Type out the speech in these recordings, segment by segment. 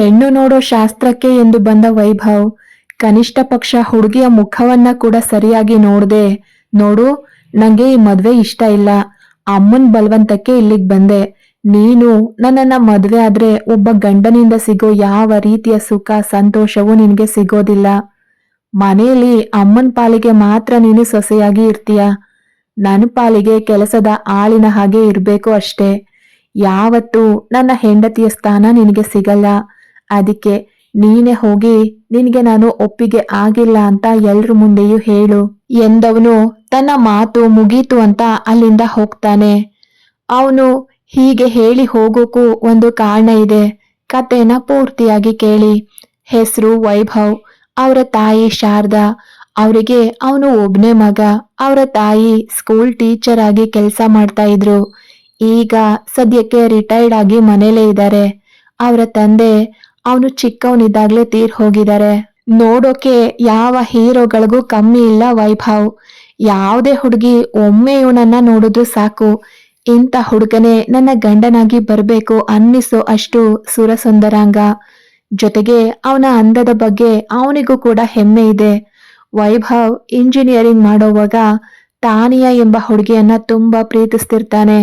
ಹೆಣ್ಣು ನೋಡೋ ಶಾಸ್ತ್ರಕ್ಕೆ ಎಂದು ಬಂದ ವೈಭವ್, ಕನಿಷ್ಠ ಪಕ್ಷ ಹುಡುಗಿಯ ಮುಖವನ್ನ ಕೂಡ ಸರಿಯಾಗಿ ನೋಡ್ದೆ, ನೋಡು, ನಂಗೆ ಈ ಮದ್ವೆ ಇಷ್ಟ ಇಲ್ಲ, ಅಮ್ಮನ್ ಬಲವಂತಕ್ಕೆ ಇಲ್ಲಿಗ್ ಬಂದೆ, ನೀನು ನನ್ನನ್ನ ಮದ್ವೆ ಆದ್ರೆ ಒಬ್ಬ ಗಂಡನಿಂದ ಸಿಗೋ ಯಾವ ರೀತಿಯ ಸುಖ, ಸಂತೋಷವೂ ನಿನ್ಗೆ ಸಿಗೋದಿಲ್ಲ. ಮನೆಯಲ್ಲಿ ಅಮ್ಮನ್ ಪಾಲಿಗೆ ಮಾತ್ರ ನೀನು ಸೊಸೆಯಾಗಿ ಇರ್ತೀಯ? ನನ್ನ ಪಾಲಿಗೆ ಕೆಲಸದ ಆಳಿನ ಹಾಗೆ ಇರಬೇಕು ಅಷ್ಟೇ. ಯಾವತ್ತೂ ನನ್ನ ಹೆಂಡತಿಯ ಸ್ಥಾನ ನಿನಗೆ ಸಿಗಲ್ಲ. ಅದಕ್ಕೆ, ನೀನೇ ಹೋಗಿ, ನಿನಗೆ ನಾನು ಒಪ್ಪಿಗೆ ಆಗಿಲ್ಲ ಅಂತ ಎಲ್ರ ಮುಂದೆಯೂ ಹೇಳು. ಎಂದವನು ತನ್ನ ಮಾತು ಮುಗೀತು ಅಂತ ಅಲ್ಲಿಂದ ಹೋಗ್ತಾನೆ. ಅವನು ಹೀಗೆ ಹೇಳಿ ಹೋಗೋಕ್ಕೂ ಒಂದು ಕಾರಣ ಇದೆ. ಕತೆನ ಪೂರ್ತಿಯಾಗಿ ಕೇಳಿ. ಹೆಸರು ವೈಭವ್, ಅವರ ತಾಯಿ ಶಾರದಾ. ಅವರಿಗೆ ಅವನು ಒಬ್ಬನೇ ಮಗ. ಅವರ ತಾಯಿ ಸ್ಕೂಲ್ ಟೀಚರ್ ಆಗಿ ಕೆಲಸ ಮಾಡ್ತಾ ಇದ್ರು. ಈಗ ಸದ್ಯಕ್ಕೆ ರಿಟೈರ್ಡ್ ಆಗಿ ಮನೇಲೇ ಇದ್ದಾರೆ. ಅವರ ತಂದೆ ಅವನು ಚಿಕ್ಕವನಿದ್ದಾಗ್ಲೇ ತೀರ್ ಹೋಗಿದ್ದಾರೆ. ನೋಡೋಕೆ ಯಾವ ಹೀರೋಗಳಿಗೂ ಕಮ್ಮಿ ಇಲ್ಲ ವೈಭವ್. ಯಾವುದೇ ಹುಡುಗಿ ಒಮ್ಮೆ ಇವನನ್ನ ನೋಡಿದ್ರು ಸಾಕು. ಇಂಥ ಹುಡುಗನೇ ನನ್ನ ಗಂಡನಾಗಿ ಬರಬೇಕು ಅನ್ನಿಸೋ ಅಷ್ಟು ಸುರಸುಂದರಾಂಗ. ಜೊತೆಗೆ ಅವನ ಅಂದದ ಬಗ್ಗೆ ಅವನಿಗೂ ಕೂಡ ಹೆಮ್ಮೆ ಇದೆ. ವೈಭವ್ ಇಂಜಿನಿಯರಿಂಗ್ ಮಾಡೋವಾಗ ತಾನಿಯಾ ಎಂಬ ಹುಡುಗಿಯನ್ನ ತುಂಬಾ ಪ್ರೀತಿಸ್ತಿರ್ತಾನೆ.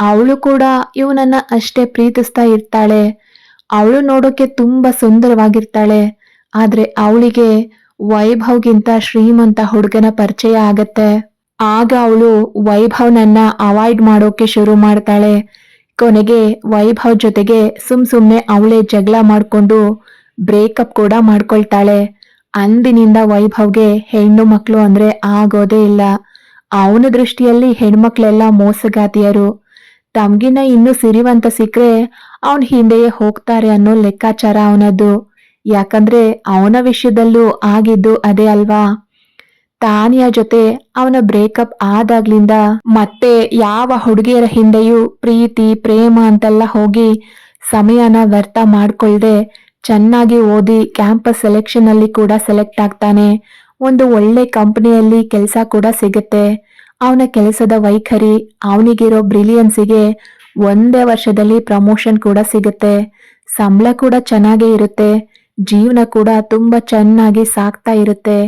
ಅವಳು ಕೂಡ ಇವನನ್ನ ಅಷ್ಟೇ ಪ್ರೀತಿಸ್ತಾ ಇರ್ತಾಳೆ. ಅವಳು ನೋಡೋಕೆ ತುಂಬಾ ಸುಂದರವಾಗಿರ್ತಾಳೆ. ಆದ್ರೆ ಅವಳಿಗೆ ವೈಭವ್ಗಿಂತ ಶ್ರೀಮಂತ ಹುಡುಗನ ಪರಿಚಯ ಆಗತ್ತೆ. ಆಗ ಅವಳು ವೈಭವ್ನನ್ನ ಅವಾಯ್ಡ್ ಮಾಡೋಕೆ ಶುರು ಮಾಡ್ತಾಳೆ. ಕೊನೆಗೆ ವೈಭವ್ ಜೊತೆಗೆ ಸುಮ್ ಸುಮ್ಮನೆ ಅವಳೇ ಜಗಳ ಮಾಡ್ಕೊಂಡು ಬ್ರೇಕಪ್ ಕೂಡ ಮಾಡ್ಕೊಳ್ತಾಳೆ. ಅಂದಿನಿಂದ ವೈಭವ್ಗೆ ಹೆಣ್ಣು ಮಕ್ಕಳು ಅಂದ್ರೆ ಆಗೋದೇ ಇಲ್ಲ. ಅವನ ದೃಷ್ಟಿಯಲ್ಲಿ ಹೆಣ್ಮಕ್ಳೆಲ್ಲ ಮೋಸಗಾತಿಯರು. ತಮ್ಗಿನ ಇನ್ನು ಸಿರಿವಂತ ಸಿಕ್ಕರೆ ಅವನ್ ಹಿಂದೆಯೇ ಹೋಗ್ತಾರೆ ಅನ್ನೋ ಲೆಕ್ಕಾಚಾರ ಅವನದ್ದು. ಯಾಕಂದ್ರೆ ಅವನ ವಿಷಯದಲ್ಲೂ ಆಗಿದ್ದು ಅದೇ ಅಲ್ವಾ? ತಾನಿಯ ಜೊತೆ ಅವನ ಬ್ರೇಕಪ್ ಆದಾಗ್ಲಿಂದ ಮತ್ತೆ ಯಾವ ಹುಡುಗಿಯರ ಹಿಂದೆಯೂ ಪ್ರೀತಿ, ಪ್ರೇಮ ಅಂತೆಲ್ಲ ಹೋಗಿ ಸಮಯನ ವ್ಯರ್ಥ ಮಾಡ್ಕೊಳ್ದೆ ಚೆನ್ನಾಗಿ ಓದಿ ಕ್ಯಾಂಪಸ್ ಸೆಲೆಕ್ಷನ್ ಅಲ್ಲಿ ಕೂಡ ಸೆಲೆಕ್ಟ್ ಆಗ್ತಾನೆ. ಒಂದು ಒಳ್ಳೆ ಕಂಪನಿಯಲ್ಲಿ ಕೆಲಸ ಕೂಡ ಸಿಗುತ್ತೆ. ಅವನ ಕೆಲಸದ ವೈಖರಿ, ಅವನಿಗಿರೋ ಬ್ರಿಲಿಯನ್ಸಿಗೆ ಒಂದೇ ವರ್ಷದಲ್ಲಿ ಪ್ರಮೋಷನ್ ಕೂಡ ಸಿಗುತ್ತೆ. ಸಂಬಳ ಕೂಡ ಚೆನ್ನಾಗೇ ಇರುತ್ತೆ. ಜೀವನ ಕೂಡ ತುಂಬಾ ಚೆನ್ನಾಗಿ ಸಾಕ್ತಾ ಇರುತ್ತೆ.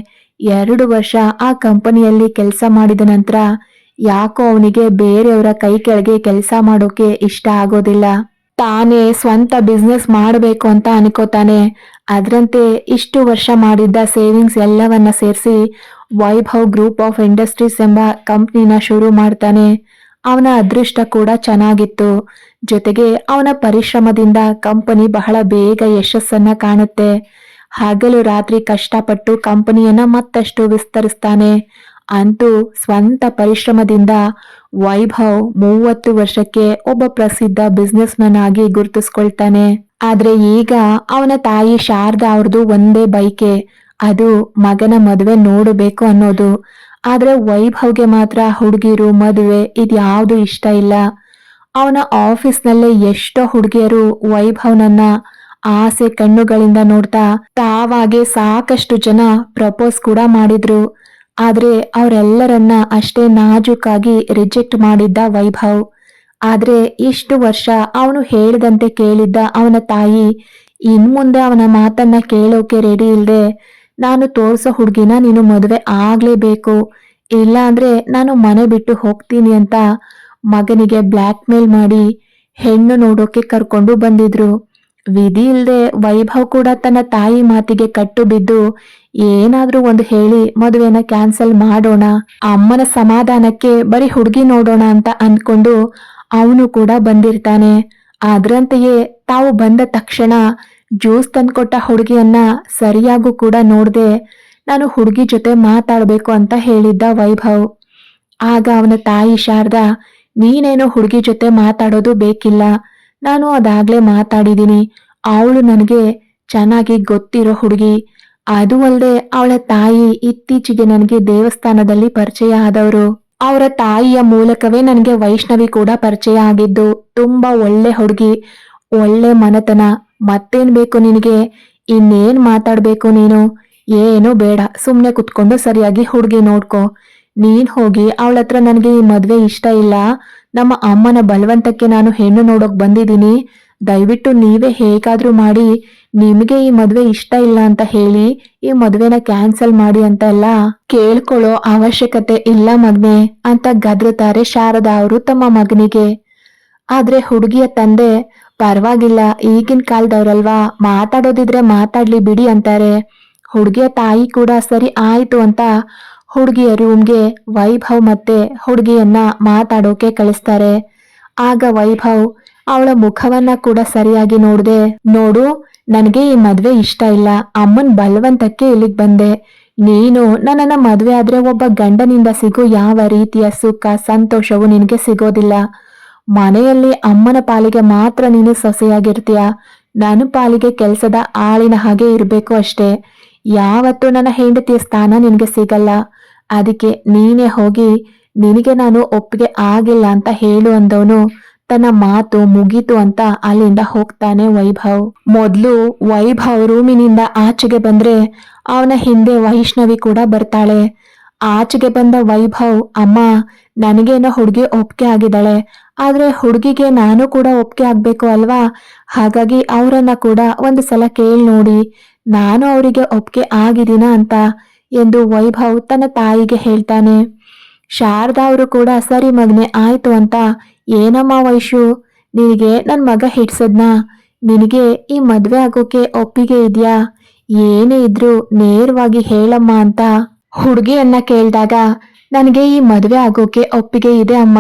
ಎರಡು ವರ್ಷ ಆ ಕಂಪನಿಯಲ್ಲಿ ಕೆಲಸ ಮಾಡಿದ ನಂತರ ಯಾಕೋ ಅವನಿಗೆ ಬೇರೆಯವರ ಕೈ ಕೆಳಗೆ ಕೆಲಸ ಮಾಡೋಕೆ ಇಷ್ಟ ಆಗೋದಿಲ್ಲ. ತಾನೇ ಸ್ವಂತ ಬಿಸ್ನೆಸ್ ಮಾಡಬೇಕು ಅಂತ ಅನ್ಕೋತಾನೆ. ಅದರಂತೆ ಇಷ್ಟು ವರ್ಷ ಮಾಡಿದ್ದ ಸೇವಿಂಗ್ಸ್ ಎಲ್ಲವನ್ನ ಸೇರಿಸಿ ವೈಭವ್ ಗ್ರೂಪ್ ಆಫ್ ಇಂಡಸ್ಟ್ರೀಸ್ ಎಂಬ ಕಂಪ್ನಿನ ಶುರು ಮಾಡ್ತಾನೆ. ಅವನ ಅದೃಷ್ಟ ಕೂಡ ಚೆನ್ನಾಗಿತ್ತು. ಜೊತೆಗೆ ಅವನ ಪರಿಶ್ರಮದಿಂದ ಕಂಪನಿ ಬಹಳ ಬೇಗ ಯಶಸ್ಸನ್ನ ಕಾಣುತ್ತೆ. ಹಗಲು ರಾತ್ರಿ ಕಷ್ಟಪಟ್ಟು ಕಂಪನಿಯನ್ನ ಮತ್ತಷ್ಟು ವಿಸ್ತರಿಸ್ತಾನೆ. ಅಂತೂ ಸ್ವಂತ ಪರಿಶ್ರಮದಿಂದ ವೈಭವ್ ಮೂವತ್ತು ವರ್ಷಕ್ಕೆ ಒಬ್ಬ ಪ್ರಸಿದ್ಧ ಬಿಸ್ನೆಸ್ ಮ್ಯಾನ್ ಆಗಿ ಗುರುತಿಸ್ಕೊಳ್ತಾನೆ. ಆದ್ರೆ ಈಗ ಅವನ ತಾಯಿ ಶಾರದಾ ಅವ್ರದ್ದು ಒಂದೇ ಬೈಕೆ. ಅದು ಮಗನ ಮದುವೆ ನೋಡಬೇಕು ಅನ್ನೋದು. ಆದ್ರೆ ವೈಭವ್ಗೆ ಮಾತ್ರ ಹುಡುಗಿರು ಮದುವೆ ಇದ್ಯಾವುದು ಇಷ್ಟ ಇಲ್ಲ. ಅವನ ಆಫೀಸ್ನಲ್ಲೇ ಎಷ್ಟೋ ಹುಡುಗಿಯರು ವೈಭವ್ನನ್ನ ಆಸೆ ಕಣ್ಣುಗಳಿಂದ ನೋಡ್ತಾ ತಾವಾಗೆ ಸಾಕಷ್ಟು ಜನ ಪ್ರಪೋಸ್ ಕೂಡ ಮಾಡಿದ್ರು. ಆದ್ರೆ ಅವರೆಲ್ಲರನ್ನ ಅಷ್ಟೇ ನಾಜೂಕಾಗಿ ರಿಜೆಕ್ಟ್ ಮಾಡಿದ್ದ ವೈಭವ್. ಆದ್ರೆ ಇಷ್ಟು ವರ್ಷ ಅವನು ಹೇಳಿದಂತೆ ಕೇಳಿದ್ದ ಅವನ ತಾಯಿ, ಇನ್ಮುಂದೆ ಅವನ ಮಾತನ್ನ ಕೇಳೋಕೆ ರೆಡಿ ಇಲ್ದೆ ನಾನು ತೋರಿಸೋ ಹುಡುಗಿನ ನೀನು ಮದುವೆ ಆಗ್ಲೇಬೇಕು. ಇಲ್ಲ ಅಂದ್ರೆ ನಾನು ಮನೆ ಬಿಟ್ಟು ಹೋಗ್ತೀನಿ ಅಂತ ಮಗನಿಗೆ ಬ್ಲ್ಯಾಕ್ ಮೇಲ್ ಮಾಡಿ ಹೆಣ್ಣು ನೋಡೋಕೆ ಕರ್ಕೊಂಡು ಬಂದಿದ್ರು. ವಿಧಿ ಇಲ್ಲದೆ ವೈಭವ್ ಕೂಡ ತನ್ನ ತಾಯಿ ಮಾತಿಗೆ ಕಟ್ಟು ಬಿದ್ದು ಏನಾದ್ರೂ ಒಂದು ಹೇಳಿ ಮದುವೆನ ಕ್ಯಾನ್ಸಲ್ ಮಾಡೋಣ. ಅಮ್ಮನ ಸಮಾಧಾನಕ್ಕೆ ಬರೀ ಹುಡುಗಿ ನೋಡೋಣ ಅಂತ ಅನ್ಕೊಂಡು ಅವನು ಕೂಡ ಬಂದಿರ್ತಾನೆ. ಅದರಂತೆಯೇ ತಾವು ಬಂದ ತಕ್ಷಣ ಜ್ಯೂಸ್ ತಂದ್ಕೊಟ್ಟ ಹುಡುಗಿಯನ್ನ ಸರಿಯಾಗೂ ಕೂಡ ನೋಡದೆ ನಾನು ಹುಡುಗಿ ಜೊತೆ ಮಾತಾಡಬೇಕು ಅಂತ ಹೇಳಿದ್ದ ವೈಭವ್. ಆಗ ಅವನ ತಾಯಿ ಶಾರದಾ, ನೀನೇನೋ ಹುಡುಗಿ ಜೊತೆ ಮಾತಾಡೋದು ಬೇಕಿಲ್ಲ. ನಾನು ಅದಾಗ್ಲೇ ಮಾತಾಡಿದ್ದೀನಿ ಅವಳು ನನಗೆ ಚೆನ್ನಾಗಿ ಗೊತ್ತಿರೋ ಹುಡುಗಿ. ಅದು ಅಲ್ಲದೆ ಅವಳ ತಾಯಿ ಇತ್ತೀಚೆಗೆ ನನಗೆ ದೇವಸ್ಥಾನದಲ್ಲಿ ಪರಿಚಯ ಆದವರು. ಅವರ ತಾಯಿಯ ಮೂಲಕವೇ ನನಗೆ ವೈಷ್ಣವಿ ಕೂಡ ಪರಿಚಯ ಆಗಿದ್ದು, ತುಂಬಾ ಒಳ್ಳೆ ಹುಡುಗಿ, ಒಳ್ಳೆ ಮನತನ. ಮತ್ತೇನ್ ಬೇಕು ನಿನಗೆ? ಇನ್ನೇನ್ ಮಾತಾಡ್ಬೇಕು ನೀನು? ಏನು ಬೇಡ. ಸುಮ್ನೆ ಕುತ್ಕೊಂಡು ಸರಿಯಾಗಿ ಹುಡುಗಿ ನೋಡ್ಕೊ. ನೀನ್ ಹೋಗಿ ಅವಳ ಹತ್ರ ನನಗೆ ಈ ಮದ್ವೆ ಇಷ್ಟ ಇಲ್ಲ. ನಮ್ಮ ಅಮ್ಮನ ಬಲವಂತಕ್ಕೆ ನಾನು ಹೆಣ್ಣು ನೋಡೋಕ್ ಬಂದಿದ್ದೀನಿ. ದಯವಿಟ್ಟು ನೀವೇ ಹೇಗಾದ್ರೂ ಮಾಡಿ, ನಿಮಗೆ ಈ ಮದ್ವೆ ಇಷ್ಟ ಇಲ್ಲ ಅಂತ ಹೇಳಿ, ಈ ಮದ್ವೆನ ಕ್ಯಾನ್ಸಲ್ ಮಾಡಿ ಅಂತ ಎಲ್ಲ ಕೇಳ್ಕೊಳ್ಳೋ ಅವಶ್ಯಕತೆ ಇಲ್ಲ ಮಗ್ನೆ ಅಂತ ಗದ್ರತಾರೆ ಶಾರದಾ ಅವರು ತಮ್ಮ ಮಗನಿಗೆ. ಆದ್ರೆ ಹುಡುಗಿಯ ತಂದೆ ಪರವಾಗಿಲ್ಲ, ಈಗಿನ ಕಾಲದವ್ರಲ್ವಾ? ಮಾತಾಡೋದಿದ್ರೆ ಮಾತಾಡ್ಲಿ ಬಿಡಿ ಅಂತಾರೆ. ಹುಡುಗಿಯ ತಾಯಿ ಕೂಡ ಸರಿ ಆಯ್ತು ಅಂತ ಹುಡುಗಿಯ ರೂಮ್ಗೆ ವೈಭವ್ ಮತ್ತೆ ಹುಡುಗಿಯನ್ನ ಮಾತಾಡೋಕೆ ಕಳಿಸ್ತಾರೆ. ಆಗ ವೈಭವ್ ಅವಳ ಮುಖವನ್ನ ಕೂಡ ಸರಿಯಾಗಿ ನೋಡ್ದೆ, ನೋಡು, ನನಗೆ ಈ ಮದುವೆ ಇಷ್ಟ ಇಲ್ಲ. ಅಮ್ಮನ ಬಲವಂತಕ್ಕೆ ಇಲ್ಲಿಗೆ ಬಂದೆ. ನೀನು ನನ್ನನ್ನ ಮದುವೆ ಆದ್ರೆ ಒಬ್ಬ ಗಂಡನಿಂದ ಸಿಗೋ ಯಾವ ರೀತಿಯ ಸುಖ, ಸಂತೋಷವು ನಿನಗೆ ಸಿಗೋದಿಲ್ಲ. ಮನೆಯಲ್ಲಿ ಅಮ್ಮನ ಪಾಲಿಗೆ ಮಾತ್ರ ನೀನು ಸೊಸೆಯಾಗಿರ್ತೀಯ? ನಾನು ಪಾಲಿಗೆ ಕೆಲಸದ ಆಳಿನ ಹಾಗೆ ಇರಬೇಕು ಅಷ್ಟೇ. ಯಾವತ್ತೂ ನನ್ನ ಹೆಂಡತಿಯ ಸ್ಥಾನ ನಿನಗೆ ಸಿಗಲ್ಲ. ಅದಕ್ಕೆ ನೀನೇ ಹೋಗಿ, ನಿನಗೆ ನಾನು ಒಪ್ಪಿಗೆ ಆಗಿಲ್ಲ ಅಂತ ಹೇಳು ಅಂದವನು ತನ್ನ ಮಾತು ಮುಗೀತು ಅಂತ ಅಲ್ಲಿಂದ ಹೋಗ್ತಾನೆ ವೈಭವ್. ಮೊದ್ಲು ವೈಭವ್ ರೂಮಿನಿಂದ ಆಚೆಗೆ ಬಂದ್ರೆ ಅವನ ಹಿಂದೆ ವೈಷ್ಣವಿ ಕೂಡ ಬರ್ತಾಳೆ. ಆಚೆಗೆ ಬಂದ ವೈಭವ್, ಅಮ್ಮ, ನನಗೇನೋ ಹುಡುಗಿ ಒಪ್ಪಿಗೆ ಆಗಿದ್ದಾಳೆ. ಆದ್ರೆ ಹುಡುಗಿಗೆ ನಾನು ಕೂಡ ಒಪ್ಪಿಗೆ ಆಗ್ಬೇಕು ಅಲ್ವಾ? ಹಾಗಾಗಿ ಅವರನ್ನ ಕೂಡ ಒಂದು ಸಲ ಕೇಳಿ ನೋಡಿ, ನಾನು ಅವರಿಗೆ ಒಪ್ಪಿಗೆ ಆಗಿದ್ದೀನ ಅಂತ ಎಂದು ವೈಭವ್ ತನ್ನ ತಾಯಿಗೆ ಹೇಳ್ತಾನೆ. ಶಾರದಾ ಅವರು ಕೂಡ, ಸರಿ ಮಗನೆ, ಆಯ್ತು ಅಂತ, ಏನಮ್ಮ ವೈಶು, ನಿನಗೆ ನನ್ ಮಗ ಹಿಡ್ಸದ್ನಾ? ನಿನಗೆ ಈ ಮದುವೆ ಆಗೋಕೆ ಒಪ್ಪಿಗೆ ಇದೆಯಾ? ಏನೇ ಇದ್ರೂ ನೇರವಾಗಿ ಹೇಳಮ್ಮ ಅಂತ ಹುಡುಗಿಯನ್ನ ಕೇಳಿದಾಗ, ನನಗೆ ಈ ಮದುವೆ ಆಗೋಕೆ ಒಪ್ಪಿಗೆ ಇದೆ ಅಮ್ಮ.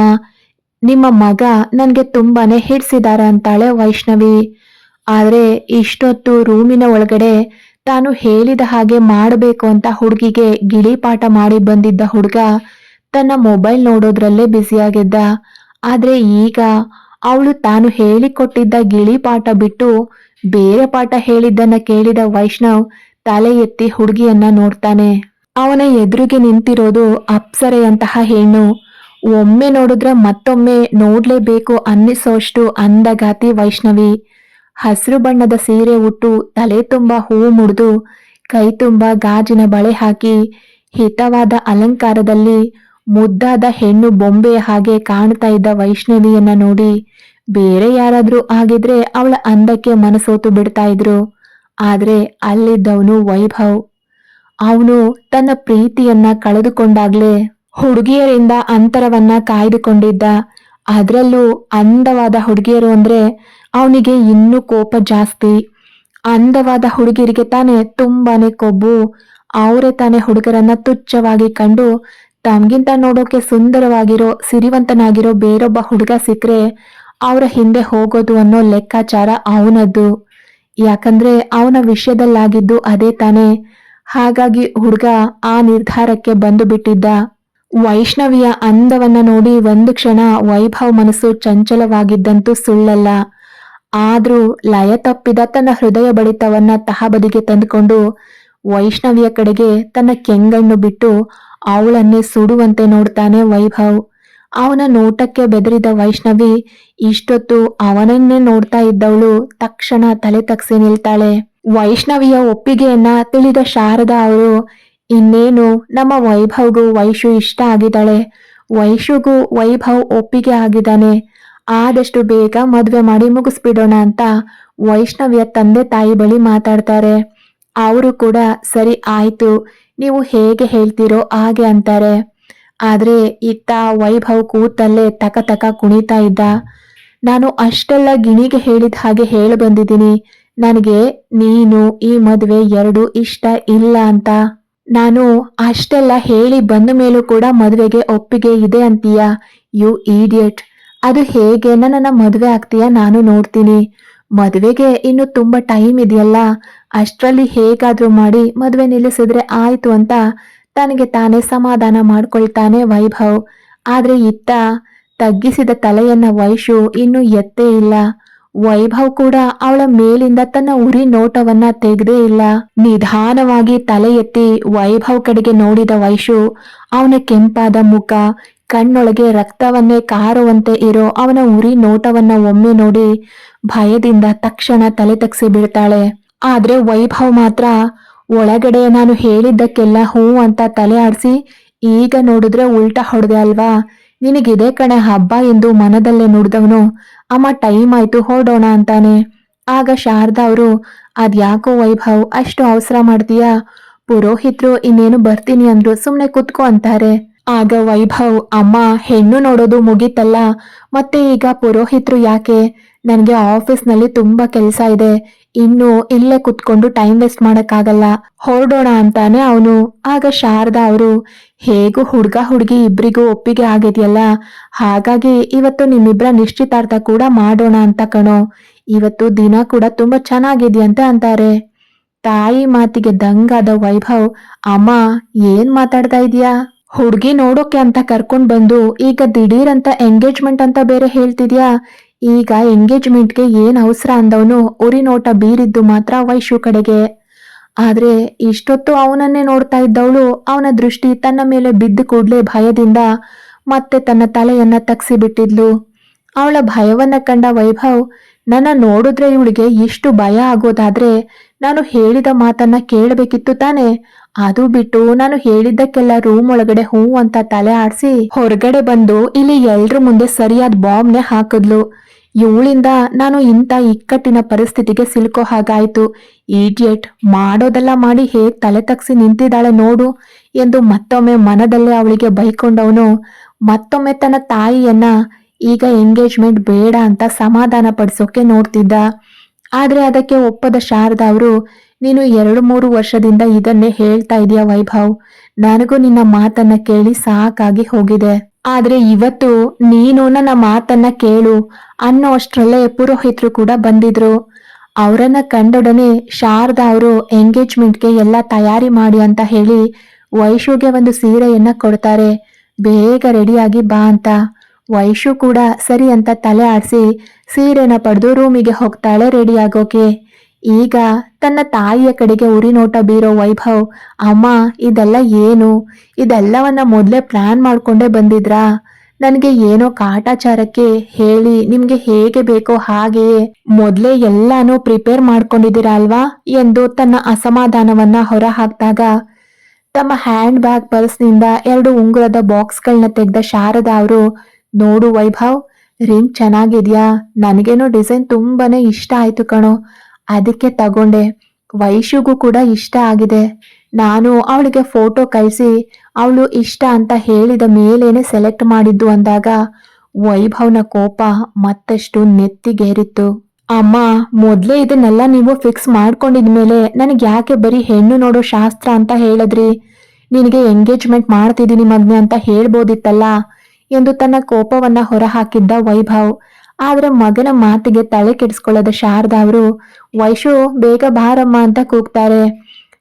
ನಿಮ್ಮ ಮಗ ನನಗೆ ತುಂಬಾನೇ ಹಿಡ್ಸಿದಾರ ಅಂತಾಳೆ ವೈಷ್ಣವಿ. ಆದರೆ ಇಷ್ಟೊತ್ತು ರೂಮಿನ ಒಳಗಡೆ ತಾನು ಹೇಳಿದ ಹಾಗೆ ಮಾಡಬೇಕು ಅಂತ ಹುಡುಗಿಗೆ ಗಿಳಿಪಾಠ ಮಾಡಿ ಬಂದಿದ್ದ ಹುಡುಗ ತನ್ನ ಮೊಬೈಲ್ ನೋಡೋದ್ರಲ್ಲೇ ಬ್ಯುಸಿಯಾಗಿದ್ದ. ಆದರೆ ಈಗ ಅವಳು ತಾನು ಹೇಳಿಕೊಟ್ಟಿದ್ದ ಗಿಳಿಪಾಠ ಬಿಟ್ಟು ಬೇರೆ ಪಾಠ ಹೇಳಿದ್ದನ್ನ ಕೇಳಿದ ವೈಷ್ಣವ್ ತಲೆ ಎತ್ತಿ ಹುಡುಗಿಯನ್ನ ನೋಡ್ತಾನೆ. ಅವನ ಎದುರಿಗೆ ನಿಂತಿರೋದು ಅಪ್ಸರೆಯಂತಹ ಹೆಣ್ಣು. ಒಮ್ಮೆ ನೋಡಿದ್ರೆ ಮತ್ತೊಮ್ಮೆ ನೋಡ್ಲೇಬೇಕು ಅನ್ನಿಸೋಷ್ಟು ಅಂದಗಾತಿ ವೈಷ್ಣವಿ. ಹಸಿರು ಬಣ್ಣದ ಸೀರೆ ಉಟ್ಟು ತಲೆ ತುಂಬ ಹೂ ಮುಡಿದು ಕೈ ತುಂಬ ಗಾಜಿನ ಬಳೆ ಹಾಕಿ ಹಿತವಾದ ಅಲಂಕಾರದಲ್ಲಿ ಮುದ್ದಾದ ಹೆಣ್ಣು ಬೊಂಬೆಯ ಹಾಗೆ ಕಾಣ್ತಾ ಇದ್ದ ವೈಷ್ಣವಿಯನ್ನ ನೋಡಿ ಬೇರೆ ಯಾರಾದ್ರೂ ಆಗಿದ್ರೆ ಅವಳ ಅಂದಕ್ಕೆ ಮನಸೋತು ಬಿಡ್ತಾ ಇದ್ರು. ಆದ್ರೆ ಅಲ್ಲಿದ್ದವನು ವೈಭವ್. ಅವನು ತನ್ನ ಪ್ರೀತಿಯನ್ನ ಕಳೆದುಕೊಂಡಾಗ್ಲೇ ಹುಡುಗಿಯರಿಂದ ಅಂತರವನ್ನ ಕಾಯ್ದುಕೊಂಡಿದ್ದ. ಅದರಲ್ಲೂ ಅಂದವಾದ ಹುಡುಗಿಯರು ಅಂದ್ರೆ ಅವನಿಗೆ ಇನ್ನೂ ಕೋಪ ಜಾಸ್ತಿ. ಅಂದವಾದ ಹುಡುಗಿಯರಿಗೆ ತಾನೇ ತುಂಬಾನೇ ಕೊಬ್ಬು. ಅವರೇ ತಾನೇ ಹುಡುಗರನ್ನ ತುಚ್ಛವಾಗಿ ಕಂಡು ತಮ್ಗಿಂತ ನೋಡೋಕೆ ಸುಂದರವಾಗಿರೋ, ಸಿರಿವಂತನಾಗಿರೋ ಬೇರೊಬ್ಬ ಹುಡುಗ ಸಿಕ್ಕರೆ ಅವರ ಹಿಂದೆ ಹೋಗೋದು ಅನ್ನೋ ಲೆಕ್ಕಾಚಾರ ಅವನದ್ದು. ಯಾಕಂದ್ರೆ ಅವನ ವಿಷಯದಲ್ಲಾಗಿದ್ದು ಅದೇ ತಾನೇ. ಹಾಗಾಗಿ ಹುಡುಗ ಆ ನಿರ್ಧಾರಕ್ಕೆ ಬಂದು ಬಿಟ್ಟಿದ್ದ. ವೈಷ್ಣವಿಯ ಅಂದವನ್ನ ನೋಡಿ ಒಂದು ಕ್ಷಣ ವೈಭವ್ ಮನಸ್ಸು ಚಂಚಲವಾಗಿದ್ದಂತೂ ಸುಳ್ಳಲ್ಲ. ಆದ್ರೂ ಲಯ ತಪ್ಪಿದ ತನ್ನ ಹೃದಯ ಬಡಿತವನ್ನ ತಹಬದಿಗೆ ತಂದುಕೊಂಡು ವೈಷ್ಣವಿಯ ಕಡೆಗೆ ತನ್ನ ಕೆಂಗಣ್ಣು ಬಿಟ್ಟು ಅವಳನ್ನೇ ಸುಡುವಂತೆ ನೋಡ್ತಾನೆ ವೈಭವ್. ಅವನ ನೋಟಕ್ಕೆ ಬೆದರಿದ ವೈಷ್ಣವಿ ಇಷ್ಟೊತ್ತು ಅವನನ್ನೇ ನೋಡ್ತಾ ಇದ್ದವಳು ತಕ್ಷಣ ತಲೆ ತಗ್ಸಿ ನಿಲ್ತಾಳೆ. ವೈಷ್ಣವಿಯ ಒಪ್ಪಿಗೆಯನ್ನ ತಿಳಿದ ಶಾರದಾ ಅವರು, ಇನ್ನೇನು, ನಮ್ಮ ವೈಭವ್ಗೂ ವೈಶು ಇಷ್ಟ ಆಗಿದ್ದಾಳೆ. ವೈಶುಗೂ ವೈಭವ್ ಒಪ್ಪಿಗೆ ಆಗಿದ್ದಾನೆ. ಆದಷ್ಟು ಬೇಗ ಮದುವೆ ಮಾಡಿ ಮುಗಿಸ್ಬಿಡೋಣ ಅಂತ ವೈಷ್ಣವಿಯ ತಂದೆ ತಾಯಿ ಬಳಿ ಮಾತಾಡ್ತಾರೆ. ಅವರು ಕೂಡ, ಸರಿ, ಆಯ್ತು. ನೀವು ಹೇಗೆ ಹೇಳ್ತೀರೋ ಹಾಗೆ ಅಂತಾರೆ. ಆದ್ರೆ ಇತ್ತ ವೈಭವ್ ಕೂತಲ್ಲೇ ತಕ ತಕ ಕುಣಿತಾ ಇದ್ದ. ನಾನು ಅಷ್ಟೆಲ್ಲ ಗಿಣಿಗೆ ಹೇಳಿದ ಹಾಗೆ ಹೇಳಿ ಬಂದಿದ್ದೀನಿ. ನನಗೆ ನೀನು ಈ ಮದುವೆ ಎರಡು ಇಷ್ಟ ಇಲ್ಲ ಅಂತ. ನಾನು ಅಷ್ಟೆಲ್ಲ ಹೇಳಿ ಬಂದ ಮೇಲೂ ಕೂಡ ಮದುವೆಗೆ ಒಪ್ಪಿಗೆ ಇದೆ ಅಂತೀಯ? You idiot. ಅದು ಹೇಗೆ ನನ್ನ ಮದುವೆ ಆಗ್ತೀಯ ನಾನು ನೋಡ್ತೀನಿ. ಮದುವೆಗೆ ಇನ್ನು ತುಂಬಾ ಟೈಮ್ ಇದೆಯಲ್ಲ. ಅಷ್ಟರಲ್ಲಿ ಹೇಗಾದರೂ ಮಾಡಿ ಮದುವೆ ನಿಲ್ಲಿಸಿದ್ರೆ ಆಯ್ತು ಅಂತ ತನಗೆ ತಾನೇ ಸಮಾಧಾನ ಮಾಡ್ಕೊಳ್ತಾನೆ ವೈಭವ್. ಆದ್ರೆ ಇತ್ತ ತಗ್ಗಿಸಿದ ತಲೆಯನ್ನ ವೈಶು ಇನ್ನು ಎತ್ತೇ ಇಲ್ಲ. ವೈಭವ್ ಕೂಡ ಅವಳ ಮೇಲಿಂದ ತನ್ನ ಉರಿ ನೋಟವನ್ನ ತೆಗೆದೇ ಇಲ್ಲ. ನಿಧಾನವಾಗಿ ತಲೆ ಎತ್ತಿ ವೈಭವ್ ಕಡೆಗೆ ನೋಡಿದ ವೈಶು, ಅವನ ಕೆಂಪಾದ ಮುಖ, ಕಣ್ಣೊಳಗೆ ರಕ್ತವನ್ನೇ ಕಾರುವಂತೆ ಇರೋ ಅವನ ಉರಿ ನೋಟವನ್ನ ಒಮ್ಮೆ ನೋಡಿ ಭಯದಿಂದ ತಕ್ಷಣ ತಲೆ ತಗ್ಸಿ ಬಿಡ್ತಾಳೆ ಆದ್ರೆ ವೈಭವ್ ಮಾತ್ರ, ಒಳಗಡೆ ನಾನು ಹೇಳಿದ್ದಕ್ಕೆಲ್ಲ ಹೂ ಅಂತ ತಲೆ ಆಡಿಸಿ ಈಗ ನೋಡಿದ್ರೆ ಉಲ್ಟಾ ಹೊಡೆದೆ ಅಲ್ವಾ? ನಿನಗಿದೆ ಕಣೆ ಹಬ್ಬ ಎಂದು ಮನದಲ್ಲೇ ನುಡಿದವನು, ಅಮ್ಮ ಟೈಮ್ ಆಯ್ತು ಹೊರಡೋಣ ಅಂತಾನೆ. ಆಗ ಶಾರದಾ ಅವರು, ಅದ್ಯಾಕೋ ವೈಭವ್, ಅಷ್ಟು ಅವಸರ ಮಾಡ್ತೀಯಾ? ಪುರೋಹಿತ್ರು, ಇನ್ನೇನು ಬರ್ತೀನಿ ಅಂದ್ರು ಸುಮ್ನೆ ಕುತ್ಕೋ ಅಂತಾರೆ. ಆಗ ವೈಭವ್, ಅಮ್ಮ, ಹೆಣ್ಣು ನೋಡೋದು ಮುಗೀತಲ್ಲ, ಮತ್ತೆ ಈಗ ಪುರೋಹಿತ್ರು ಯಾಕೆ? ನನಗೆ ಆಫೀಸ್ನಲ್ಲಿ ತುಂಬಾ ಕೆಲಸ ಇದೆ ಇನ್ನು ಇಲ್ಲೇ ಕುತ್ಕೊಂಡು ಟೈಮ್ ವೇಸ್ಟ್ ಮಾಡೋಕ್ಕಾಗಲ್ಲ. ಹೊರಡೋಣ ಅಂತಾನೆ ಅವನು. ಆಗ ಶಾರದಾ ಅವರು, ಹೇಗೂ ಹುಡ್ಗ ಹುಡುಗಿ ಇಬ್ರಿಗೂ ಒಪ್ಪಿಗೆ ಆಗಿದೆಯಲ್ಲ? ಹಾಗಾಗಿ ಇವತ್ತು ನಿಮ್ಮಿಬ್ರ ನಿಶ್ಚಿತಾರ್ಥ ಕೂಡ ಮಾಡೋಣ ಅಂತ ಕಣೋ. ಇವತ್ತು ದಿನ ಕೂಡ ತುಂಬಾ ಚೆನ್ನಾಗಿದೆಯಂತೆ ಅಂತಾರೆ. ತಾಯಿ ಮಾತಿಗೆ ದಂಗಾದ ವೈಭವ್, ಅಮ್ಮ, ಏನ್ ಮಾತಾಡ್ತಾ ಇದೀಯಾ? ಹುಡುಗಿ ನೋಡೋಕೆ ಅಂತ ಕರ್ಕೊಂಡ್ ಬಂದು ಈಗ ದಿಢೀರ್ ಅಂತ ಎಂಗೇಜ್ಮೆಂಟ್ ಅಂತ ಬೇರೆ ಹೇಳ್ತಿದ್ಯಾ? ಈಗ ಎಂಗೇಜ್ಮೆಂಟ್ಗೆ ಏನು ಅವಸರ ಅಂದವನು ಉರಿ ನೋಟ ಬೀರಿದ್ದು ಮಾತ್ರ ವೈಶು ಕಡೆಗೆ. ಆದರೆ ಇಷ್ಟೊತ್ತು ಅವನನ್ನೇ ನೋಡ್ತಾ ಇದ್ದವಳು ಅವನ ದೃಷ್ಟಿ ತನ್ನ ಮೇಲೆ ಬಿದ್ದ ಕೂಡಲೇ ಭಯದಿಂದ ಮತ್ತೆ ತನ್ನ ತಲೆಯನ್ನ ತಗ್ಸಿ ಬಿಟ್ಟಿದ್ಲು ಅವಳ ಭಯವನ್ನ ಕಂಡ ವೈಭವ್, ನನ್ನ ನೋಡಿದ್ರೆ ಇವಳಿಗೆ ಇಷ್ಟು ಭಯ ಆಗೋದಾದ್ರೆ ನಾನು ಹೇಳಿದ ಮಾತನ್ನ ಕೇಳಬೇಕಿತ್ತು ತಾನೆ. ಅದು ಬಿಟ್ಟು ನಾನು ಹೇಳಿದ್ದಕ್ಕೆಲ್ಲ ರೂಮ್ ಒಳಗಡೆ ಹೂ ಅಂತ ತಲೆ ಆಡಿಸಿ ಹೊರಗಡೆ ಬಂದು ಇಲ್ಲಿ ಎಲ್ರ ಮುಂದೆ ಸರಿಯಾದ ಬಾಂಬ್ನೆ ಹಾಕಿದ್ಲು. ಇವಳಿಂದ ನಾನು ಇಂಥ ಇಕ್ಕಟ್ಟಿನ ಪರಿಸ್ಥಿತಿಗೆ ಸಿಲುಕೋ ಹಾಗಾಯ್ತು. ಈಡಿಯಟ್, ಮಾಡೋದೆಲ್ಲ ಮಾಡಿ ಹೇಗೆ ತಲೆ ತಗ್ಸಿ ನಿಂತಿದ್ದಾಳೆ ನೋಡು ಎಂದು ಮತ್ತೊಮ್ಮೆ ಮನದಲ್ಲೇ ಅವಳಿಗೆ ಬೈಕೊಂಡವನು. ಮತ್ತೊಮ್ಮೆ ತನ್ನ ತಾಯಿಯನ್ನ ಈಗ ಎಂಗೇಜ್ಮೆಂಟ್ ಬೇಡ ಅಂತ ಸಮಾಧಾನ ಪಡಿಸೋಕೆ ನೋಡ್ತಿದ್ದ. ಆದರೆ ಅದಕ್ಕೆ ಒಪ್ಪದ ಶಾರದಾ ಅವರು, ನೀನು ಎರಡು ಮೂರು ವರ್ಷದಿಂದ ಇದನ್ನೇ ಹೇಳ್ತಾ ಇದೀಯ ವೈಭವ್. ನನಗೂ ನಿನ್ನ ಮಾತನ್ನ ಕೇಳಿ ಸಾಕಾಗಿ ಹೋಗಿದೆ. ಆದ್ರೆ ಇವತ್ತು ನೀನು ನನ್ನ ಮಾತನ್ನ ಕೇಳು ಅನ್ನೋ ಅಷ್ಟರಲ್ಲೇ ಪುರೋಹಿತರು ಕೂಡ ಬಂದಿದ್ರು. ಅವರನ್ನ ಕಂಡೊಡನೆ ಶಾರದಾ ಅವರು ಎಂಗೇಜ್ಮೆಂಟ್ಗೆ ಎಲ್ಲ ತಯಾರಿ ಮಾಡಿ ಅಂತ ಹೇಳಿ ವೈಶುಗೆ ಒಂದು ಸೀರೆಯನ್ನ ಕೊಡ್ತಾರೆ. ಬೇಗ ರೆಡಿಯಾಗಿ ಬಾ ಅಂತ. ವೈಶು ಕೂಡ ಸರಿ ಅಂತ ತಲೆ ಆಡಿಸಿ ಸೀರೆನ ಪಡೆದು ರೂಮಿಗೆ ಹೋಗ್ತಾಳೆ ರೆಡಿಯಾಗೋಕೆ ಈಗ ತನ್ನ ತಾಯಿಯ ಕಡೆಗೆ ಉರಿನೋಟ ಬೀರೋ ವೈಭವ್, ಅಮ್ಮ, ಇದೆಲ್ಲ ಏನು? ಇದೆಲ್ಲವನ್ನ ಮೊದಲೇ ಪ್ಲಾನ್ ಮಾಡ್ಕೊಂಡೇ ಬಂದಿದ್ರಾ? ನನಗೆ ಏನೋ ಕಾಟಾಚಾರಕ್ಕೆ ಹೇಳಿ ನಿಮ್ಗೆ ಹೇಗೆ ಬೇಕೋ ಹಾಗೆಯೇ ಮೊದಲೇ ಎಲ್ಲಾನು ಪ್ರಿಪೇರ್ ಮಾಡ್ಕೊಂಡಿದ್ದೀರಾ ಅಲ್ವಾ? ಎಂದು ತನ್ನ ಅಸಮಾಧಾನವನ್ನ ಹೊರ ಹಾಕ್ದಾಗ ತಮ್ಮ ಹ್ಯಾಂಡ್ ಬ್ಯಾಗ್ ಪರ್ಸ್ನಿಂದ ಎರಡು ಉಂಗುರದ ಬಾಕ್ಸ್ಗಳನ್ನ ತೆಗೆದ ಶಾರದಾ ಅವರು, ನೋಡು ವೈಭವ್ ರಿಂಗ್ ಚೆನ್ನಾಗಿದ್ಯಾ? ನನಗೇನೋ ಡಿಸೈನ್ ತುಂಬಾನೇ ಇಷ್ಟ ಆಯ್ತು ಕಣೋ. ಅದಕ್ಕೆ ತಗೊಂಡೆ. ವೈಶುಗೂ ಕೂಡ ಇಷ್ಟ ಆಗಿದೆ. ನಾನು ಅವಳಿಗೆ ಫೋಟೋ ಕಳಿಸಿ, ಅವಳು ಇಷ್ಟ ಅಂತ ಹೇಳಿದ ಮೇಲೇನೆ ಸೆಲೆಕ್ಟ್ ಮಾಡಿದ್ದು ಅಂದಾಗ ವೈಭವ್ನ ಕೋಪ ಮತ್ತಷ್ಟು ನೆತ್ತಿಗೇರಿತ್ತು. ಅಮ್ಮ, ಮೊದಲೇ ಇದನ್ನೆಲ್ಲ ನೀವು ಫಿಕ್ಸ್ ಮಾಡ್ಕೊಂಡಿದ್ಮೇಲೆ ನನಗೆ ಯಾಕೆ ಬರೀ ಹೆಣ್ಣು ನೋಡೋ ಶಾಸ್ತ್ರ ಅಂತ ಹೇಳಿದ್ರಿ? ನಿನಗೆ ಎಂಗೇಜ್ಮೆಂಟ್ ಮಾಡ್ತಿದ್ದೀನಿ ಮಗ್ನೆ ಅಂತ ಹೇಳ್ಬೋದಿತ್ತಲ್ಲ? ಎಂದು ತನ್ನ ಕೋಪವನ್ನ ಹೊರಹಾಕಿದ್ದ ವೈಭವ್. ಆದ್ರೆ ಮಗನ ಮಾತಿಗೆ ತಲೆ ಕೆಡಿಸ್ಕೊಳ್ಳದ ಶಾರದಾ ಅವರು. ವೈಶು, ಬೇಗ ಬಾರಮ್ಮ ಅಂತ ಕೂಗ್ತಾರೆ.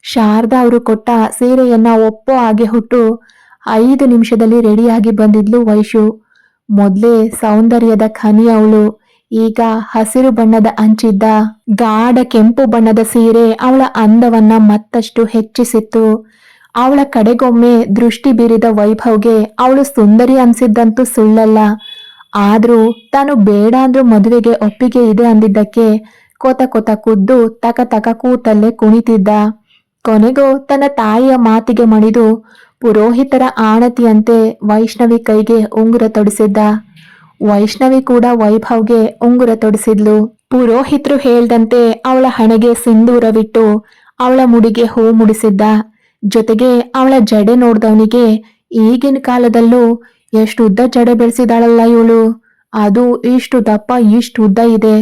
ಶಾರದಾ ಅವರು ಕೊಟ್ಟ ಸೀರೆಯನ್ನ ಒಪ್ಪೋ ಹಾಗೆ ಹುಟ್ಟು. ಐದು ನಿಮಿಷದಲ್ಲಿ ರೆಡಿಯಾಗಿ ಬಂದಿದ್ಲು ವೈಶು. ಮೊದ್ಲೇ ಸೌಂದರ್ಯದ ಖನಿ ಅವಳು. ಈಗ ಹಸಿರು ಬಣ್ಣದ ಅಂಚಿದ್ದ, ಗಾಢ ಕೆಂಪು ಬಣ್ಣದ ಸೀರೆ ಅವಳ ಅಂದವನ್ನ ಮತ್ತಷ್ಟು ಹೆಚ್ಚಿಸಿತ್ತು. ಅವಳ ಕಡೆಗೊಮ್ಮೆ ದೃಷ್ಟಿ ಬೀರಿದ ವೈಭವ್ಗೆ ಅವಳು ಸುಂದರಿ ಅನ್ಸಿದ್ದಂತೂ ಸುಳ್ಳಲ್ಲ. ಆದ್ರೂ ತಾನು ಬೇಡ ಅಂದ್ರೂ ಮದುವೆಗೆ ಒಪ್ಪಿಗೆ ಇದೆ ಅಂದಿದ್ದಕ್ಕೆ ಕೊತ ಕೋತ ಕುದ್ದು ತಕ ತಕ ಕೂತಲ್ಲೇ ಕುಣಿತಿದ್ದ. ಕೊನೆಗೂ ತನ್ನ ತಾಯಿಯ ಮಾತಿಗೆ ಮಣಿದು ಪುರೋಹಿತರ ಆಣತಿಯಂತೆ ವೈಷ್ಣವಿ ಕೈಗೆ ಉಂಗುರ ತೊಡಿಸಿದ್ದ. ವೈಷ್ಣವಿ ಕೂಡ ವೈಭವ್ಗೆ ಉಂಗುರ ತೊಡಿಸಿದ್ಲು. ಪುರೋಹಿತರು ಹೇಳ್ದಂತೆ ಅವಳ ಹಣೆಗೆ ಸಿಂಧೂರವಿಟ್ಟು ಅವಳ ಮುಡಿಗೆ ಹೂ ಮುಡಿಸಿದ್ದ. ಜೊತೆಗೆ ಅವಳ ಜಡೆ ನೋಡ್ದವನಿಗೆ ಈಗಿನ ಕಾಲದಲ್ಲೂ ಎಷ್ಟು ಉದ್ದ ಜಡೆ ಬೆಳೆಸಿದಾಳಲ್ಲ ಇವಳು. ಅದು ಇಷ್ಟು ದಪ್ಪ, ಇಷ್ಟು ಉದ್ದ ಇದೆ.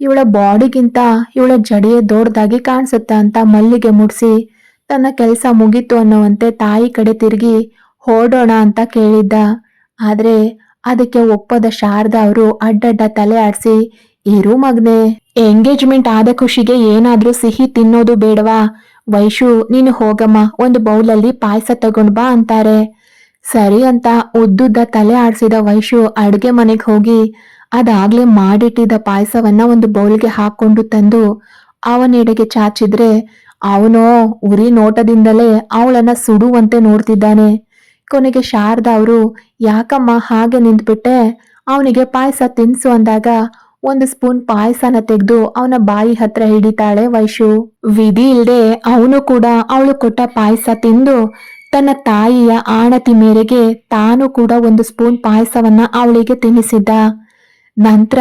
ಇವಳ ಬಾಡಿಗಿಂತ ಇವಳ ಜಡೆಯೇ ದೊಡ್ಡದಾಗಿ ಕಾಣಿಸುತ್ತೆ ಅಂತ ಮಲ್ಲಿಗೆ ಮುಡಿಸಿ, ತನ್ನ ಕೆಲಸ ಮುಗೀತು ಅನ್ನುವಂತೆ ತಾಯಿ ಕಡೆ ತಿರುಗಿ ಹೊರಡೋಣ ಅಂತ ಕೇಳಿದ್ದ. ಆದರೆ ಅದಕ್ಕೆ ಒಪ್ಪದ ಶಾರದಾ ಅವರು ಅಡ್ಡಡ್ಡ ತಲೆ ಆಡಿಸಿ, ಇರು ಮಗ್ನೆ ಎಂಗೇಜ್ಮೆಂಟ್ ಆದ ಖುಷಿಗೆ ಏನಾದ್ರೂ ಸಿಹಿ ತಿನ್ನೋದು ಬೇಡವಾ? ವೈಶು, ನೀನು ಹೋಗಮ್ಮ, ಒಂದು ಬೌಲಲ್ಲಿ ಪಾಯಸ ತಗೊಂಡ್ ಬಾ ಅಂತಾರೆ. ಸರಿ ಅಂತ ಉದ್ದುದ್ದ ತಲೆ ಆಡಿಸಿದ ವೈಶು ಅಡುಗೆ ಮನೆಗೆ ಹೋಗಿ ಅದಾಗ್ಲೇ ಮಾಡಿಟ್ಟಿದ್ದ ಪಾಯಸವನ್ನ ಒಂದು ಬೌಲ್ಗೆ ಹಾಕೊಂಡು ತಂದು ಅವನೆಡೆಗೆ ಚಾಚಿದ್ರೆ, ಅವನೋ, ಉರಿ ನೋಟದಿಂದಲೇ ಅವಳನ್ನ ಸುಡುವಂತೆ ನೋಡ್ತಿದ್ದಾನೆ. ಕೊನೆಗೆ ಶಾರದ ಅವರು, ಯಾಕಮ್ಮ ಹಾಗೆ ನಿಂತ್ಬಿಟ್ಟೆ? ಅವನಿಗೆ ಪಾಯಸ ತಿನ್ಸು ಅಂದಾಗ ಒಂದು ಸ್ಪೂನ್ ಪಾಯಸನ ತೆಗೆದು ಅವನ ಬಾಯಿ ಹತ್ರ ಹಿಡಿತಾಳೆ ವೈಶು. ವಿಧಿ ಇಲ್ಲದೆ ಅವನು ಕೂಡ ಅವಳು ಕೊಟ್ಟ ಪಾಯಸ ತಿಂದು ತನ್ನ ತಾಯಿಯ ಆಣತಿ ಮೇರೆಗೆ ತಾನು ಕೂಡ ಒಂದು ಸ್ಪೂನ್ ಪಾಯಸವನ್ನ ಅವಳಿಗೆ ತಿನ್ನಿಸಿದ್ದ. ನಂತರ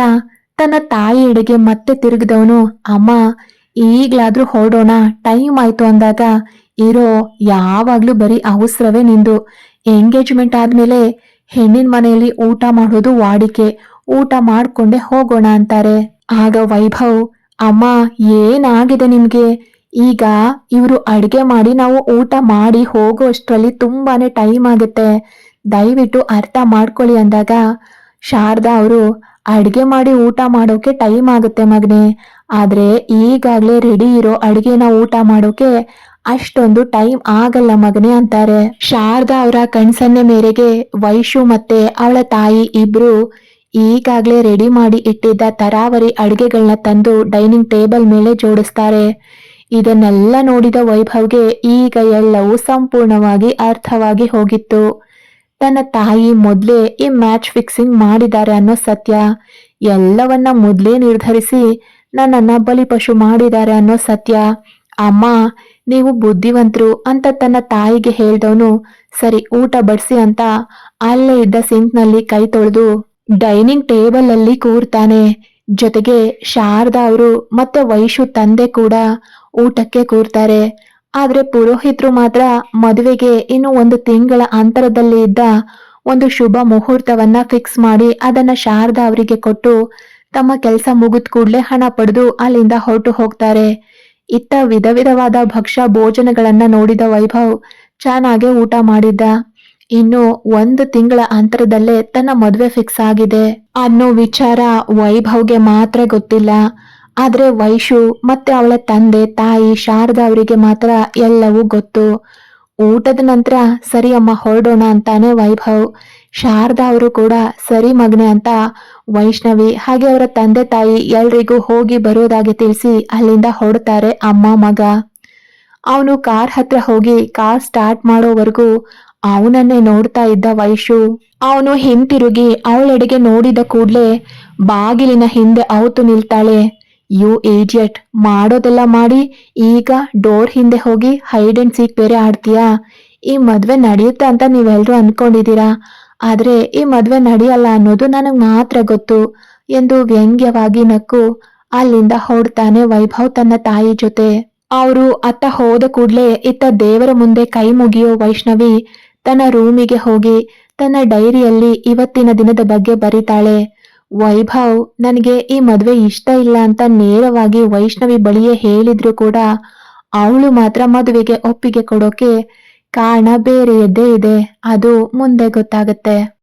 ತನ್ನ ತಾಯಿಯೆಡೆಗೆ ಮತ್ತೆ ತಿರುಗಿದವನು, ಅಮ್ಮ, ಈಗ್ಲಾದ್ರೂ ಹೊರಡೋಣ, ಟೈಮ್ ಆಯ್ತು ಅಂದಾಗ, ಇರೋ ಯಾವಾಗ್ಲೂ ಬರೀ ಅವಸರವೇ ನಿಂದು. ಎಂಗೇಜ್ಮೆಂಟ್ ಆದ್ಮೇಲೆ ಹೆಣ್ಣಿನ ಮನೆಯಲ್ಲಿ ಊಟ ಮಾಡೋದು ವಾಡಿಕೆ, ಊಟ ಮಾಡ್ಕೊಂಡೆ ಹೋಗೋಣ ಅಂತಾರೆ. ಆಗ ವೈಭವ್, ಅಮ್ಮ, ಏನಾಗಿದೆ ನಿಮ್ಗೆ? ಈಗ ಇವರು ಅಡುಗೆ ಮಾಡಿ ನಾವು ಊಟ ಮಾಡಿ ಹೋಗೋ ಅಷ್ಟರಲ್ಲಿ ತುಂಬಾನೇ ಟೈಮ್ ಆಗುತ್ತೆ. ದಯವಿಟ್ಟು ಅರ್ಥ ಮಾಡ್ಕೊಳ್ಳಿ ಅಂದಾಗ ಶಾರದಾ ಅವರು ಅಡುಗೆ ಮಾಡಿ ಊಟ ಮಾಡೋಕೆ ಟೈಮ್ ಆಗುತ್ತೆ ಮಗನೆ. ಆದ್ರೆ ಈಗಾಗ್ಲೇ ರೆಡಿ ಇರೋ ಅಡುಗೆನ ಊಟ ಮಾಡೋಕೆ ಅಷ್ಟೊಂದು ಟೈಮ್ ಆಗಲ್ಲ ಮಗನೆ ಅಂತಾರೆ. ಶಾರದಾ ಅವರ ಕಣ್ಸನ್ನೆ ಮೇರೆಗೆ ವೈಶು ಮತ್ತೆ ಅವಳ ತಾಯಿ ಇಬ್ರು ಈಗಾಗ್ಲೇ ರೆಡಿ ಮಾಡಿ ಇಟ್ಟಿದ್ದ ತರಾವರಿ ಅಡುಗೆಗಳನ್ನ ತಂದು ಡೈನಿಂಗ್ ಟೇಬಲ್ ಮೇಲೆ ಜೋಡಿಸ್ತಾರೆ. ಇದನ್ನೆಲ್ಲ ನೋಡಿದ ವೈಭವ್ಗೆ ಈಗ ಎಲ್ಲವೂ ಸಂಪೂರ್ಣವಾಗಿ ಅರ್ಥವಾಗಿ ಹೋಗಿತ್ತು. ತನ್ನ ತಾಯಿ ಮೊದಲೇ ಈ ಮ್ಯಾಚ್ ಫಿಕ್ಸಿಂಗ್ ಮಾಡಿದ್ದಾರೆ ಅನ್ನೋ ಸತ್ಯ. ಎಲ್ಲವನ್ನ ಮೊದಲೇ ನಿರ್ಧರಿಸಿ ನನ್ನನ್ನ ಬಲಿಪಶು ಮಾಡಿದ್ದಾರೆ ಅನ್ನೋ ಸತ್ಯ. ಅಮ್ಮ, ನೀವು ಬುದ್ಧಿವಂತರು ಅಂತ ತನ್ನ ತಾಯಿಗೆ ಹೇಳ್ದವನು, ಸರಿ, ಊಟ ಬಡಿಸಿ ಅಂತ ಅಲ್ಲೇ ಇದ್ದ ಸಿಂಕ್ನಲ್ಲಿ ಕೈ ತೊಳೆದು ಡೈನಿಂಗ್ ಟೇಬಲ್ ಅಲ್ಲಿ ಕೂರ್ತಾನೆ. ಜೊತೆಗೆ ಶಾರದಾ ಅವರು ಮತ್ತೆ ವೈಶು ತಂದೆ ಕೂಡ ಊಟಕ್ಕೆ ಕೂರ್ತಾರೆ. ಆದ್ರೆ ಪುರೋಹಿತರು ಮಾತ್ರ ಮದುವೆಗೆ ಇನ್ನು ಒಂದು ತಿಂಗಳ ಅಂತರದಲ್ಲಿ ಇದ್ದ ಒಂದು ಶುಭ ಮುಹೂರ್ತವನ್ನ ಫಿಕ್ಸ್ ಮಾಡಿ ಅದನ್ನ ಶಾರದಾ ಅವರಿಗೆ ಕೊಟ್ಟು ತಮ್ಮ ಕೆಲಸ ಮುಗಿದ ಕೂಡಲೇ ಹಣ ಪಡೆದು ಅಲ್ಲಿಂದ ಹೊರಟು ಹೋಗ್ತಾರೆ. ಇತ್ತ ವಿಧ ವಿಧವಾದ ಭಕ್ಷ್ಯ ಭೋಜನಗಳನ್ನ ನೋಡಿದ ವೈಭವ್ ಚೆನ್ನಾಗೆ ಊಟ ಮಾಡಿದ್ದ. ಇನ್ನು ಒಂದು ತಿಂಗಳ ಅಂತರದಲ್ಲೇ ತನ್ನ ಮದುವೆ ಫಿಕ್ಸ್ ಆಗಿದೆ. ಅನ್ನೋ ವಿಚಾರ ವೈಭವ್ಗೆ ಮಾತ್ರ ಗೊತ್ತಿಲ್ಲ. ಆದ್ರೆ ವೈಶು ಮತ್ತೆ ಅವಳ ತಂದೆ, ತಾಯಿ, ಶಾರದಾ ಅವರಿಗೆ ಮಾತ್ರ ಎಲ್ಲವೂ ಗೊತ್ತು. ಊಟದ ನಂತರ ಸರಿ ಅಮ್ಮ ಹೊರಡೋಣ ಅಂತಾನೆ ವೈಭವ್. ಶಾರದಾ ಅವರು ಕೂಡ ಸರಿ ಮಗ್ನೆ ಅಂತ ವೈಷ್ಣವಿ ಹಾಗೆ ಅವರ ತಂದೆ, ತಾಯಿ ಎಲ್ರಿಗೂ ಹೋಗಿ ಬರೋದಾಗಿ ತಿಳಿಸಿ ಅಲ್ಲಿಂದ ಹೊಡ್ತಾರೆ ಅಮ್ಮ ಮಗ. ಅವನು ಕಾರ್ ಹತ್ರ ಹೋಗಿ ಕಾರ್ ಸ್ಟಾರ್ಟ್ ಮಾಡೋವರೆಗೂ ಅವನನ್ನೇ ನೋಡ್ತಾ ಇದ್ದ ವೈಶು, ಅವನು ಹಿಂತಿರುಗಿ ಅವಳೆಡೆಗೆ ನೋಡಿದ ಕೂಡ್ಲೆ ಬಾಗಿಲಿನ ಹಿಂದೆ ಅವತು ನಿಲ್ತಾಳೆ. ಯು ಏಜಿಯಟ್ ಮಾಡೋದೆಲ್ಲ ಮಾಡಿ, ಈಗ ಡೋರ್ ಹಿಂದೆ ಹೋಗಿ ಹೈಡ್ ಅಂಡ್ ಸೀಕ್ ಬೇರೆ ಆಡ್ತೀಯಾ? ಈ ಮದ್ವೆ ನಡೆಯುತ್ತೆ ಅಂತ ನೀವೆಲ್ರೂ ಅನ್ಕೊಂಡಿದ್ದೀರಾ? ಆದ್ರೆ ಈ ಮದ್ವೆ ನಡೆಯಲ್ಲ ಅನ್ನೋದು ನನಗ್ ಮಾತ್ರ ಗೊತ್ತು, ಎಂದು ವ್ಯಂಗ್ಯವಾಗಿ ನಕ್ಕು. ಅಲ್ಲಿಂದ ಹೊಡ್ತಾನೆ ವೈಭವ್ ತನ್ನ ತಾಯಿ ಜೊತೆ. ಅವರು ಅತ್ತ ಹೋದ ಕೂಡ್ಲೆ ಇತ್ತ ದೇವರ ಮುಂದೆ ಕೈ ಮುಗಿಯೋ ವೈಷ್ಣವಿ ತನ್ನ ರೂಮಿಗೆ ಹೋಗಿ ತನ್ನ ಡೈರಿಯಲ್ಲಿ ಇವತ್ತಿನ ದಿನದ ಬಗ್ಗೆ ಬರೀತಾಳೆ. ವೈಭವ್, ನನಗೆ ಈ ಮದುವೆ ಇಷ್ಟ ಇಲ್ಲ ಅಂತ ನೇರವಾಗಿ ವೈಷ್ಣವಿ ಬಳಿಯೇ ಹೇಳಿದ್ರು ಕೂಡ ಅವಳು ಮಾತ್ರ ಮದುವೆಗೆ ಒಪ್ಪಿಗೆ ಕೊಡೋಕೆ ಕಾರಣ ಬೇರೆಯದ್ದೇ ಇದೆ. ಅದು ಮುಂದೆ ಗೊತ್ತಾಗತ್ತೆ.